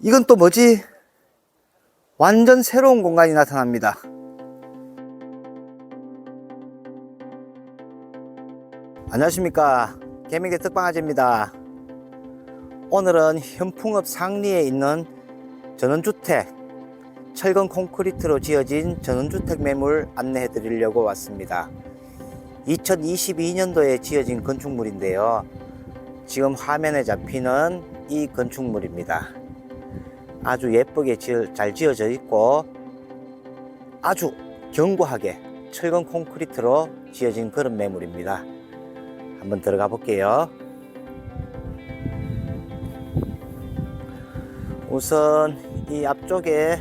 이건 또 뭐지? 완전 새로운 공간이 나타납니다. 안녕하십니까. 개미개 특방아재입니다. 오늘은 현풍읍 상리에 있는 전원주택, 철근 콘크리트로 지어진 전원주택 매물 안내해 드리려고 왔습니다. 2022년도에 지어진 건축물인데요. 지금 화면에 잡히는 이 건축물입니다. 아주 예쁘게 잘 지어져 있고 아주 견고하게 철근 콘크리트로 지어진 그런 매물입니다. 한번 들어가 볼게요. 우선 이 앞쪽에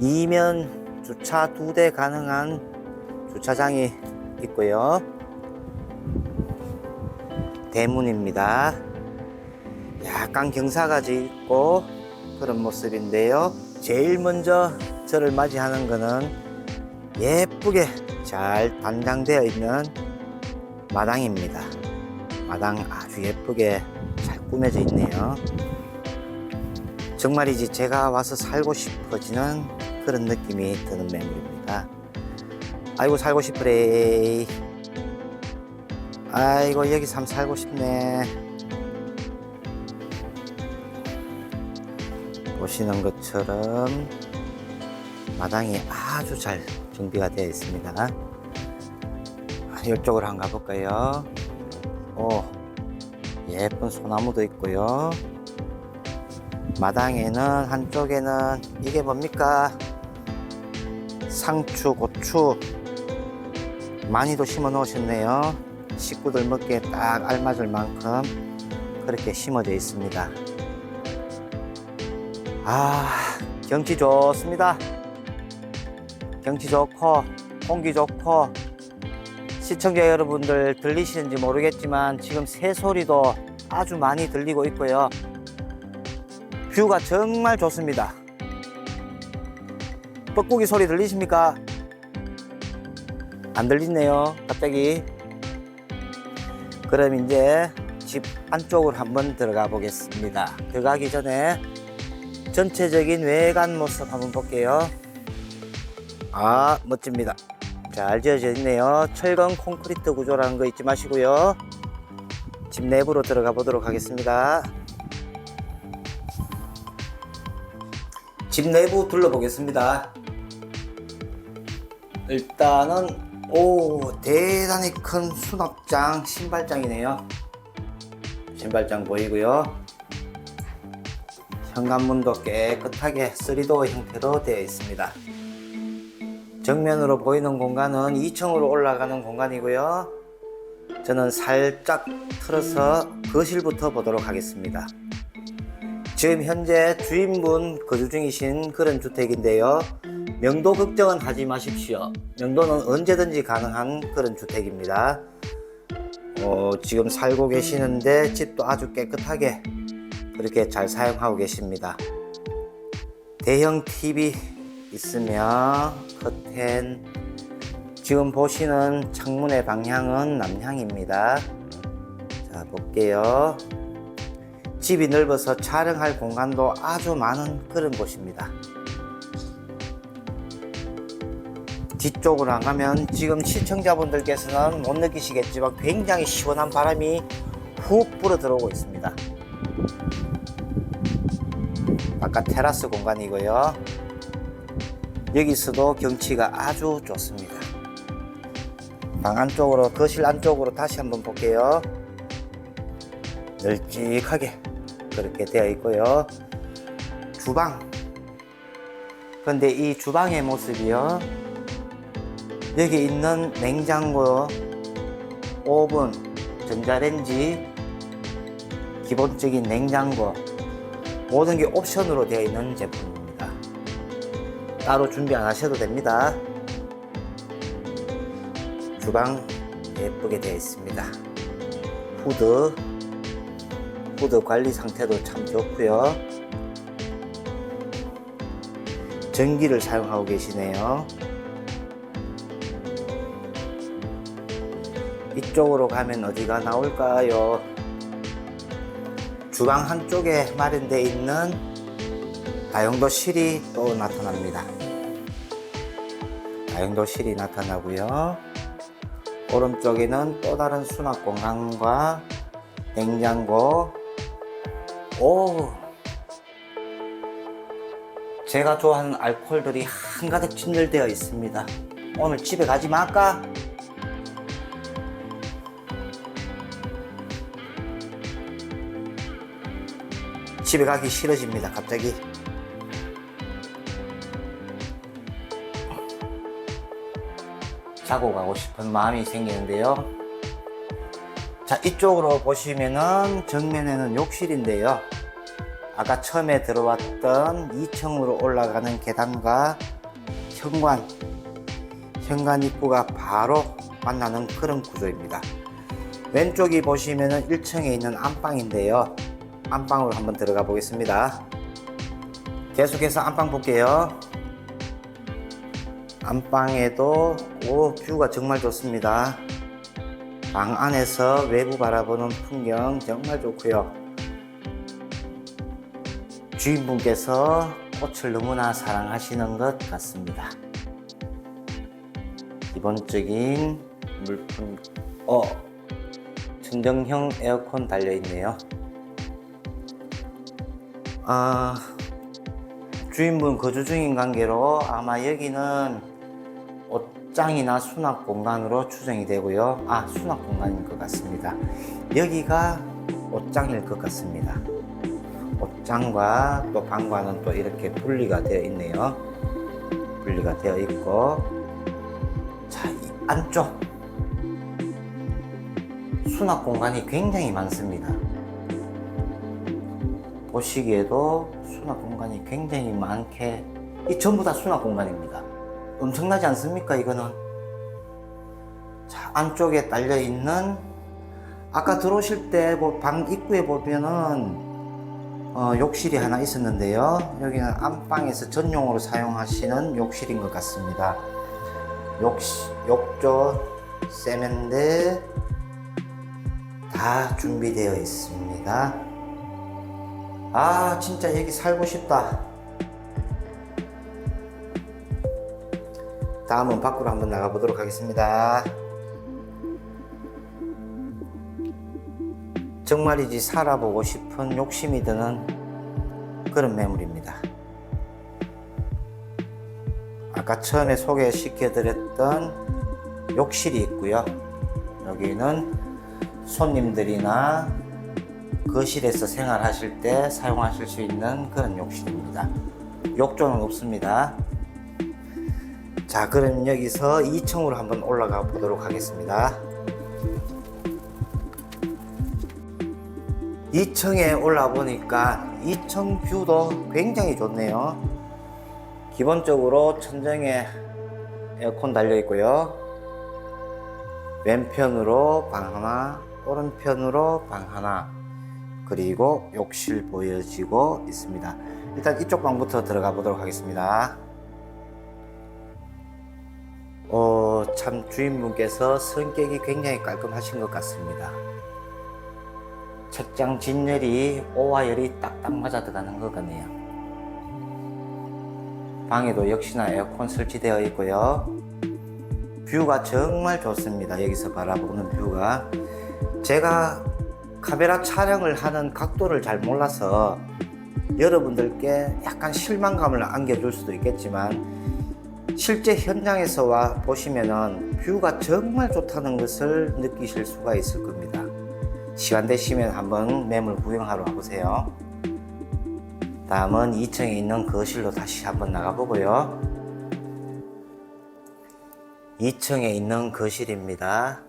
이면 주차 두 대 가능한 주차장이 있고요. 대문입니다. 약간 경사가지 있고 그런 모습인데요. 제일 먼저 저를 맞이하는 거는 예쁘게 잘 단장되어 있는 마당입니다. 마당 아주 예쁘게 잘 꾸며져 있네요. 정말이지 제가 와서 살고 싶어지는 그런 느낌이 드는 매물입니다. 아이고 살고 싶으래. 아이고 여기 참 살고 싶네. 보시는 것처럼 마당이 아주 잘 정비가 되어 있습니다. 아, 이쪽으로 한번 가볼까요? 오, 예쁜 소나무도 있고요. 마당에는 한쪽에는 이게 뭡니까? 상추, 고추 많이도 심어 놓으셨네요. 식구들 먹기에 딱 알맞을 만큼 그렇게 심어져 있습니다. 아, 경치 좋습니다. 경치 좋고, 공기 좋고, 시청자 여러분들 들리시는지 모르겠지만 지금 새소리도 아주 많이 들리고 있고요. 뷰가 정말 좋습니다. 뻐꾸기 소리 들리십니까? 안 들리네요. 갑자기. 그럼 이제 집 안쪽으로 한번 들어가 보겠습니다. 들어가기 전에 전체적인 외관 모습 한번 볼게요. 아, 멋집니다. 잘 지어져 있네요. 철근 콘크리트 구조라는 거 잊지 마시고요. 집 내부로 들어가 보도록 하겠습니다. 집 내부 둘러보겠습니다. 일단은 오 대단히 큰 수납장 신발장이네요. 신발장 보이고요. 현관문도 깨끗하게 3도어 형태로 되어 있습니다. 정면으로 보이는 공간은 2층으로 올라가는 공간이고요. 저는 살짝 틀어서 거실부터 보도록 하겠습니다. 지금 현재 주인분 거주 중이신 그런 주택인데요. 명도 걱정은 하지 마십시오. 명도는 언제든지 가능한 그런 주택입니다. 어, 지금 살고 계시는데 집도 아주 깨끗하게 그렇게 잘 사용하고 계십니다. 대형 TV 있으며 커튼 지금 보시는 창문의 방향은 남향입니다. 자 볼게요. 집이 넓어서 촬영할 공간도 아주 많은 그런 곳입니다. 뒤쪽으로 안 가면 지금 시청자분들께서는 못 느끼시겠지만 굉장히 시원한 바람이 훅 불어 들어오고 있습니다. 아까 테라스 공간이고요. 여기서도 경치가 아주 좋습니다. 방 안쪽으로, 거실 안쪽으로 다시 한번 볼게요. 널찍하게 그렇게 되어 있고요. 주방. 근데 이 주방의 모습이요. 여기 있는 냉장고, 오븐, 전자레인지, 기본적인 냉장고, 모든 게 옵션으로 되어 있는 제품입니다. 따로 준비 안 하셔도 됩니다. 주방 예쁘게 되어 있습니다. 후드, 후드 관리 상태도 참 좋고요. 전기를 사용하고 계시네요. 이쪽으로 가면 어디가 나올까요? 주방 한쪽에 마련되어 있는 다용도실이 또 나타납니다. 다용도실이 나타나고요. 오른쪽에는 또 다른 수납 공간과 냉장고. 오, 제가 좋아하는 알코올들이 한가득 진열되어 있습니다. 오늘 집에 가지 말까? 집에 가기 싫어집니다, 갑자기. 자고 가고 싶은 마음이 생기는데요. 자, 이쪽으로 보시면은 정면에는 욕실인데요. 아까 처음에 들어왔던 2층으로 올라가는 계단과 현관, 현관 입구가 바로 만나는 그런 구조입니다. 왼쪽이 보시면은 1층에 있는 안방인데요. 안방으로 한번 들어가 보겠습니다. 계속해서 안방 볼게요. 안방에도 오 뷰가 정말 좋습니다. 방 안에서 외부 바라보는 풍경 정말 좋고요. 주인분께서 꽃을 너무나 사랑하시는 것 같습니다. 기본적인 물품, 어, 천정형 에어컨 달려 있네요. 아, 주인분 거주 중인 관계로 아마 여기는 옷장이나 수납 공간으로 추정이 되고요. 아, 수납 공간인 것 같습니다. 여기가 옷장일 것 같습니다. 옷장과 또 방과는 또 이렇게 분리가 되어 있네요. 분리가 되어 있고, 자, 이 안쪽 수납 공간이 굉장히 많습니다. 보시기에도 수납 공간이 굉장히 많게, 이 전부 다 수납 공간입니다. 엄청나지 않습니까, 이거는? 자, 안쪽에 딸려 있는, 아까 들어오실 때 방 입구에 보면은, 어, 욕실이 하나 있었는데요. 여기는 안방에서 전용으로 사용하시는 욕실인 것 같습니다. 욕, 욕조, 세면대 다 준비되어 있습니다. 아, 진짜 여기 살고 싶다. 다음은 밖으로 한번 나가보도록 하겠습니다. 정말이지 살아보고 싶은 욕심이 드는 그런 매물입니다. 아까 처음에 소개시켜드렸던 욕실이 있고요. 여기는 손님들이나 거실에서 생활하실 때 사용하실 수 있는 그런 욕실입니다. 욕조는 없습니다. 자, 그럼 여기서 2층으로 한번 올라가 보도록 하겠습니다. 2층에 올라 보니까 2층 뷰도 굉장히 좋네요. 기본적으로 천정에 에어컨 달려 있고요. 왼편으로 방 하나, 오른편으로 방 하나, 그리고 욕실 보여지고 있습니다. 일단 이쪽 방부터 들어가 보도록 하겠습니다. 어, 참 주인분께서 성격이 굉장히 깔끔하신 것 같습니다. 책장 진열이 오와 열이 딱딱 맞아 들어가는 것 같네요. 방에도 역시나 에어컨 설치되어 있고요. 뷰가 정말 좋습니다. 여기서 바라보는 뷰가. 제가 카메라 촬영을 하는 각도를 잘 몰라서 여러분들께 약간 실망감을 안겨줄 수도 있겠지만 실제 현장에서 와 보시면은 뷰가 정말 좋다는 것을 느끼실 수가 있을 겁니다. 시간 되시면 한번 매물 구경하러 와보세요. 다음은 2층에 있는 거실로 다시 한번 나가보고요. 2층에 있는 거실입니다.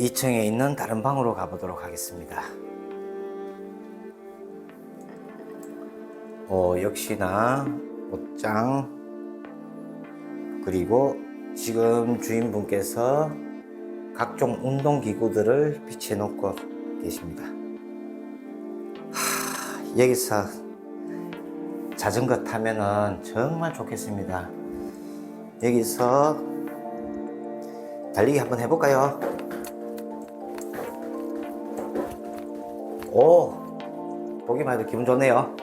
자, 2층에 있는 다른 방으로 가보도록 하겠습니다. 어, 역시나 옷장 그리고 지금 주인분께서 각종 운동기구들을 비치해 놓고 계십니다. 하, 여기서 자전거 타면은 정말 좋겠습니다. 여기서 달리기 한번 해볼까요? 오, 보기만 해도 기분 좋네요.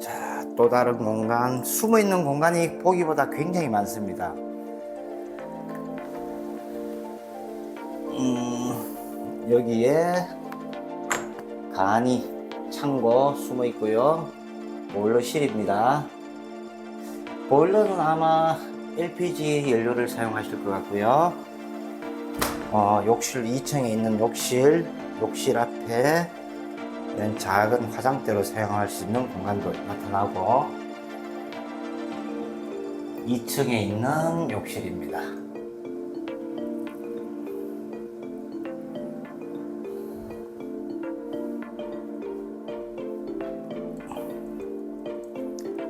자, 또 다른 공간, 숨어 있는 공간이 보기보다 굉장히 많습니다. 음, 여기에 간이 창고 숨어 있고요. 보일러실입니다. 보일러는 아마 LPG 연료를 사용하실 것 같고요. 어, 욕실 2층에 있는 욕실, 욕실 앞에 이런 작은 화장대로 사용할 수 있는 공간도 나타나고 2층에 있는 욕실입니다.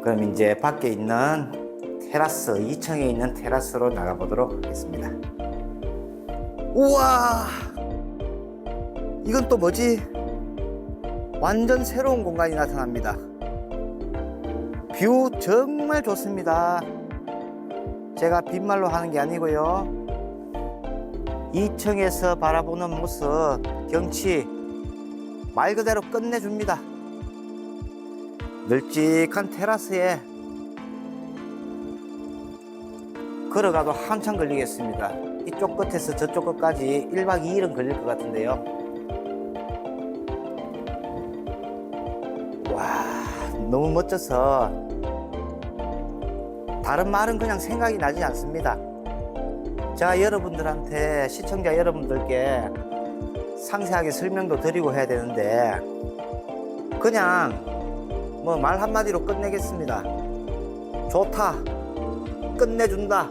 그럼 이제 밖에 있는 테라스, 2층에 있는 테라스로 나가보도록 하겠습니다. 우와! 이건 또 뭐지? 완전 새로운 공간이 나타납니다. 뷰 정말 좋습니다. 제가 빈말로 하는 게 아니고요. 2층에서 바라보는 모습, 경치, 말 그대로 끝내줍니다. 널찍한 테라스에 걸어가도 한참 걸리겠습니다. 이쪽 끝에서 저쪽 끝까지 1박 2일은 걸릴 것 같은데요. 와, 너무 멋져서 다른 말은 그냥 생각이 나지 않습니다. 제가 여러분들한테, 시청자 여러분들께 상세하게 설명도 드리고 해야 되는데, 그냥 뭐 말 한마디로 끝내겠습니다. 좋다. 끝내준다.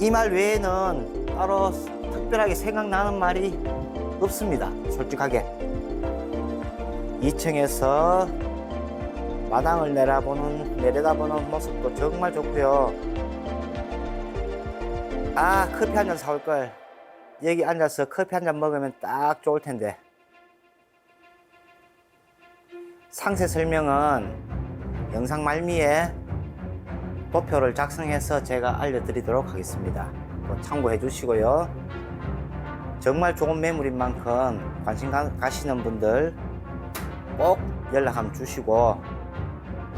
이 말 외에는 따로 특별하게 생각나는 말이 없습니다. 솔직하게. 2층에서 마당을 내려보는, 내려다보는 모습도 정말 좋고요. 아, 커피 한 잔 사올 걸. 여기 앉아서 커피 한 잔 먹으면 딱 좋을 텐데. 상세 설명은 영상 말미에 도표를 작성해서 제가 알려드리도록 하겠습니다. 또 참고해 주시고요. 정말 좋은 매물인 만큼 관심 가, 가시는 분들 꼭 연락 한번 주시고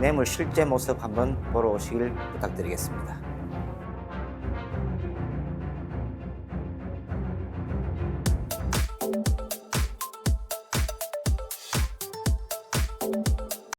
매물 실제 모습 한번 보러 오시길 부탁드리겠습니다.